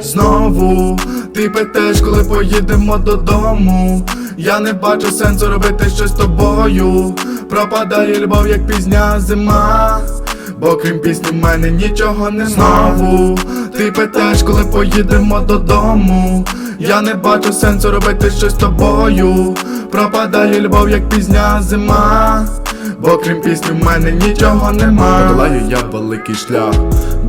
Знову ти питаєш, коли поїдемо додому. Я не бачу сенсу робити щось з тобою. Пропадає любов, як пізня зима. Бо крім пісні в мене нічого нема Знову ти питаєш, коли поїдемо додому. Я не бачу сенсу робити щось з тобою. Пропадає любов, як пізня зима. Бо крім пісні в мене нічого нема Подолаю я великий шлях,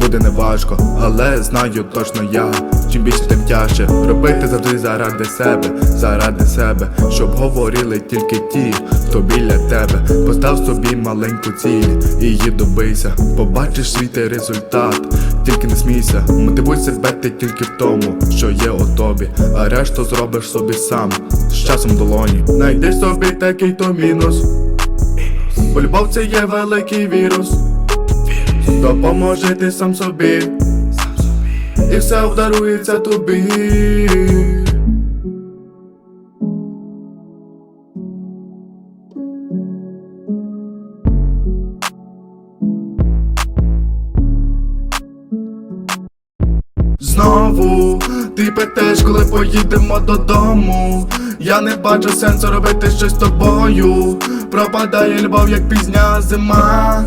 буде неважко, але знаю точно я. Чим більше, тим тяжче робити завжди заради себе, заради себе, щоб говорили тільки ті, хто біля тебе. Постав собі маленьку ціль її добийся. Побачиш свій ти результат, тільки не смійся, мотивуй себе ти тільки в тому, що є у тобі, а решту зробиш собі сам з часом в долоні. Найди собі такий то мінус. Бо любов це є великий вірус. Допоможи ти сам собі, і все вдарується тобі. Знову ти питаєш, коли поїдемо додому. Я не бачу сенсу робити щось з тобою. Пропадає любов, як пізня зима.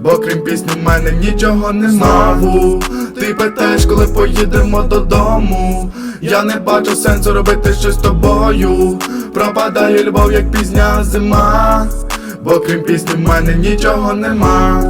Бо крім пісні в мене нічого нема Знову ти питаєш, коли поїдемо додому. Я не бачу сенсу робити щось з тобою. Пропадає любов, як пізня зима. Бо крім пісні в мене нічого нема.